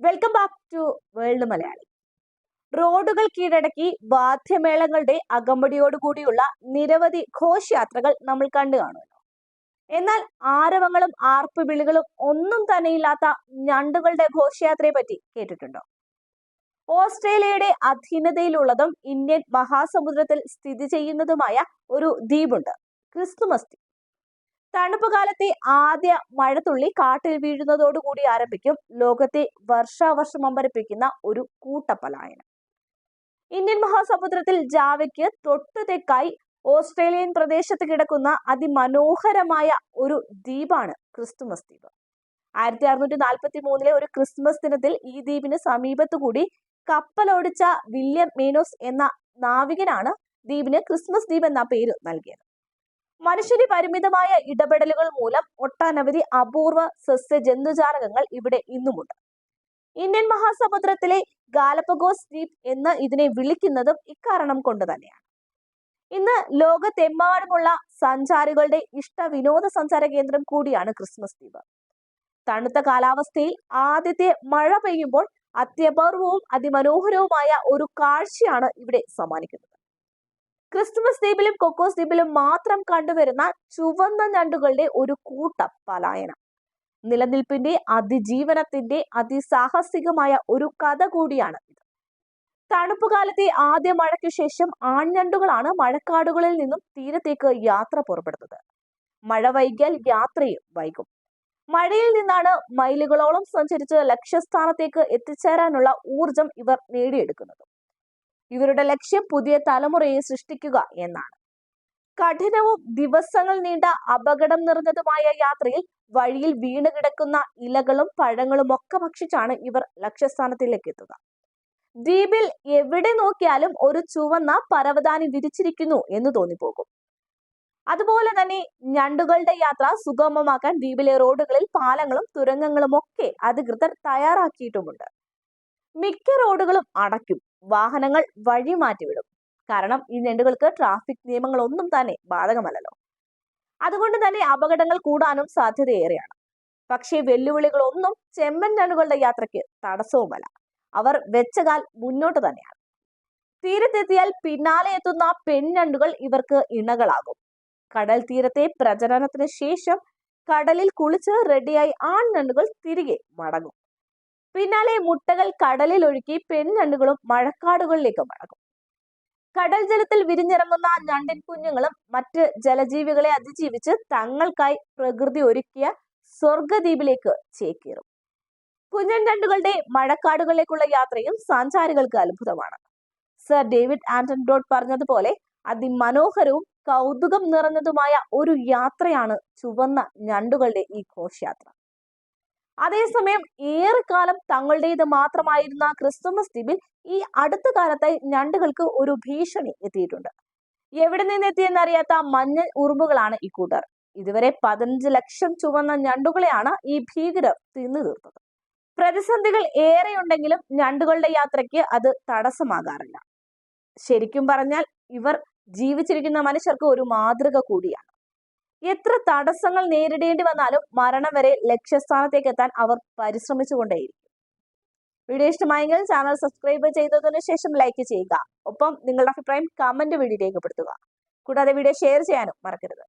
Welcome back to world Malayali റോഡുകൾ കീഴടക്കി വാദ്യമേളങ്ങളുടെ അകമ്പടിയോടുകൂടിയുള്ള നിരവധി ഘോഷയാത്രകൾ നമ്മൾ കണ്ടു കാണുമല്ലോ. എന്നാൽ ആരവങ്ങളും ആർപ്പുവിളികളും ഒന്നും തന്നെയില്ലാത്ത ഞണ്ടുകളുടെ ഘോഷയാത്രയെ പറ്റി കേട്ടിട്ടുണ്ടോ? ഓസ്ട്രേലിയയുടെ അധീനതയിലുള്ളതും ഇന്ത്യൻ മഹാസമുദ്രത്തിൽ സ്ഥിതി ചെയ്യുന്നതുമായ ഒരു ദ്വീപുണ്ട് ക്രിസ്തുമസ് തണുപ്പ് കാലത്തെ ആദ്യ മഴത്തുള്ളി കാട്ടിൽ വീഴുന്നതോടുകൂടി ആരംഭിക്കും ലോകത്തെ വർഷാവർഷം അമ്പരപ്പിക്കുന്ന ഒരു കൂട്ടപ്പലായനം. ഇന്ത്യൻ മഹാസമുദ്രത്തിൽ ജാവയ്ക്ക് തൊട്ടു തെക്കായി ഓസ്ട്രേലിയൻ പ്രദേശത്ത് കിടക്കുന്ന അതിമനോഹരമായ ഒരു ദ്വീപാണ് ക്രിസ്തുമസ് ദ്വീപ്. ആയിരത്തി അറുന്നൂറ്റി നാൽപ്പത്തി മൂന്നിലെ ഒരു ക്രിസ്മസ് ദിനത്തിൽ ഈ ദ്വീപിന് സമീപത്തുകൂടി കപ്പലോടിച്ച വില്യം മേനോസ് എന്ന നാവികനാണ് ദ്വീപിന് ക്രിസ്മസ് ദ്വീപ് എന്ന പേര് നൽകിയത്. മനുഷ്യന്റെ പരിമിതമായ ഇടപെടലുകൾ മൂലം ഒട്ടനവധി അപൂർവ സസ്യ ജന്തുജാലകങ്ങൾ ഇവിടെ ഇന്നുമുണ്ട്. ഇന്ത്യൻ മഹാസമുദ്രത്തിലെ ഗാലപ്പഗോസ് ദ്വീപ് എന്ന് ഇതിനെ വിളിക്കുന്നതും ഇക്കാരണം കൊണ്ട് തന്നെയാണ്. ഇന്ന് ലോകത്തെമ്പാടുമുള്ള സഞ്ചാരികളുടെ ഇഷ്ട വിനോദ സഞ്ചാര കേന്ദ്രം കൂടിയാണ് ക്രിസ്മസ് ദ്വീപ്. തണുത്ത കാലാവസ്ഥയിൽ ആദ്യത്തെ മഴ പെയ്യുമ്പോൾ അത്യപൂർവവും അതിമനോഹരവുമായ ഒരു കാഴ്ചയാണ് ഇവിടെ സമ്മാനിക്കുന്നത്. ക്രിസ്തുമസ് ദ്വീപിലും കൊക്കോസ് ദ്വീപിലും മാത്രം കണ്ടുവരുന്ന ചുവന്ന ഞണ്ടുകളുടെ ഒരു കൂട്ട പലായനം. നിലനിൽപ്പിന്റെ അതിജീവനത്തിന്റെ അതിസാഹസികമായ ഒരു കഥ കൂടിയാണ് ഇത്. തണുപ്പ് കാലത്തെ ആദ്യ മഴയ്ക്ക് ശേഷം ആൺഞണ്ടുകളാണ് മഴക്കാടുകളിൽ നിന്നും തീരത്തേക്ക് യാത്ര പുറപ്പെടുന്നത്. മഴ വൈകിയാൽ യാത്രയും വൈകും. മഴയിൽ നിന്നാണ് മൈലുകളോളം സഞ്ചരിച്ച് ലക്ഷ്യസ്ഥാനത്തേക്ക് എത്തിച്ചേരാനുള്ള ഊർജം ഇവർ നേടിയെടുക്കുന്നത്. ഇവരുടെ ലക്ഷ്യം പുതിയ തലമുറയെ സൃഷ്ടിക്കുക എന്നാണ്. കഠിനവും ദിവസങ്ങൾ നീണ്ട അപകടം നിറഞ്ഞതുമായ യാത്രയിൽ വഴിയിൽ വീണ് കിടക്കുന്ന ഇലകളും പഴങ്ങളും ഒക്കെ ഭക്ഷിച്ചാണ് ഇവർ ലക്ഷ്യസ്ഥാനത്തിലേക്ക് എത്തുക ദ്വീപിൽ എവിടെ നോക്കിയാലും ഒരു ചുവന്ന പരവതാനി വിരിച്ചിരിക്കുന്നു എന്ന് തോന്നിപ്പോകും. അതുപോലെ തന്നെ ഞണ്ടുകളുടെ യാത്ര സുഗമമാക്കാൻ ദ്വീപിലെ റോഡുകളിൽ പാലങ്ങളും തുരങ്കങ്ങളും ഒക്കെ അധികൃതർ തയ്യാറാക്കിയിട്ടുമുണ്ട്. മിക്ക റോഡുകളും അടയ്ക്കും. വാഹനങ്ങൾ വഴി മാറ്റിവിടും. കാരണം ഈ ഞണ്ടുകൾക്ക് ട്രാഫിക് നിയമങ്ങളൊന്നും തന്നെ ബാധകമല്ലല്ലോ. അതുകൊണ്ട് തന്നെ അപകടങ്ങൾ കൂടാനും സാധ്യതയേറെയാണ്. പക്ഷേ വെല്ലുവിളികളൊന്നും ചെമ്മൻ ഞണ്ടുകളുടെ യാത്രയ്ക്ക് തടസ്സവുമല്ല. അവർ വെച്ചകാൽ മുന്നോട്ട് തന്നെയാണ്. തീരത്തെത്തിയാൽ പിന്നാലെ എത്തുന്ന പെൺഞണ്ടുകൾ ഇവർക്ക് ഇണകളാകും. കടൽ തീരത്തെ പ്രജനനത്തിന് ശേഷം കടലിൽ കുളിച്ച് റെഡിയായി ആൺഞണ്ടുകൾ തിരികെ മടങ്ങും. പിന്നാലെ മുട്ടകൾ കടലിൽ ഒഴുക്കി പെൺഞണ്ടുകളും മഴക്കാടുകളിലേക്ക് മടങ്ങും. കടൽ ജലത്തിൽ വിരിഞ്ഞിറങ്ങുന്ന ഞണ്ടിൻ കുഞ്ഞുങ്ങളും മറ്റ് ജലജീവികളെ അതിജീവിച്ച് തങ്ങൾക്കായി പ്രകൃതി ഒരുക്കിയ സ്വർഗദ്വീപിലേക്ക് ചേക്കേറും. കുഞ്ഞൻ ഞണ്ടുകളുടെ മഴക്കാടുകളിലേക്കുള്ള യാത്രയും സഞ്ചാരികൾക്ക് അത്ഭുതമാണ്. സർ ഡേവിഡ് ആന്റൺ ഡോട്ട് പറഞ്ഞതുപോലെ അതിമനോഹരവും കൗതുകം നിറഞ്ഞതുമായ ഒരു യാത്രയാണ് ചുവന്ന ഞണ്ടുകളുടെ ഈ ഘോഷയാത്ര. അതേസമയം ഏറെക്കാലം തങ്ങളുടേത് മാത്രമായിരുന്ന ക്രിസ്തുമസ് ദ്വീപിൽ ഈ അടുത്ത കാലത്തായി ഞണ്ടുകൾക്ക് ഒരു ഭീഷണി എത്തിയിട്ടുണ്ട്. എവിടെ നിന്ന് എത്തിയെന്നറിയാത്ത മഞ്ഞൾ ഉറുമ്പുകളാണ് ഇക്കൂട്ടർ ഇതുവരെ പതിനഞ്ച് ലക്ഷം ചുവന്ന ഞണ്ടുകളെയാണ് ഈ ഭീകരർ തിന്നു തീർത്തത്. പ്രതിസന്ധികൾ ഏറെയുണ്ടെങ്കിലും ഞണ്ടുകളുടെ യാത്രയ്ക്ക് അത് തടസ്സമാകാറില്ല. ശരിക്കും പറഞ്ഞാൽ ഇവർ ജീവിച്ചിരിക്കുന്ന മനുഷ്യർക്ക് ഒരു മാതൃക കൂടിയാണ്. എത്ര തടസ്സങ്ങൾ നേരിടേണ്ടി വന്നാലും മരണം വരെ ലക്ഷ്യസ്ഥാനത്തേക്ക് എത്താൻ അവർ പരിശ്രമിച്ചുകൊണ്ടേയിരിക്കും വീഡിയോ ഇഷ്ടമായെങ്കിൽ ചാനൽ സബ്സ്ക്രൈബ് ചെയ്തതിനു ശേഷം ലൈക്ക് ചെയ്യുക. ഒപ്പം നിങ്ങളുടെ അഭിപ്രായം കമന്റ് വീഡിയോ രേഖപ്പെടുത്തുക. കൂടാതെ വീഡിയോ ഷെയർ ചെയ്യാനും മറക്കരുത്.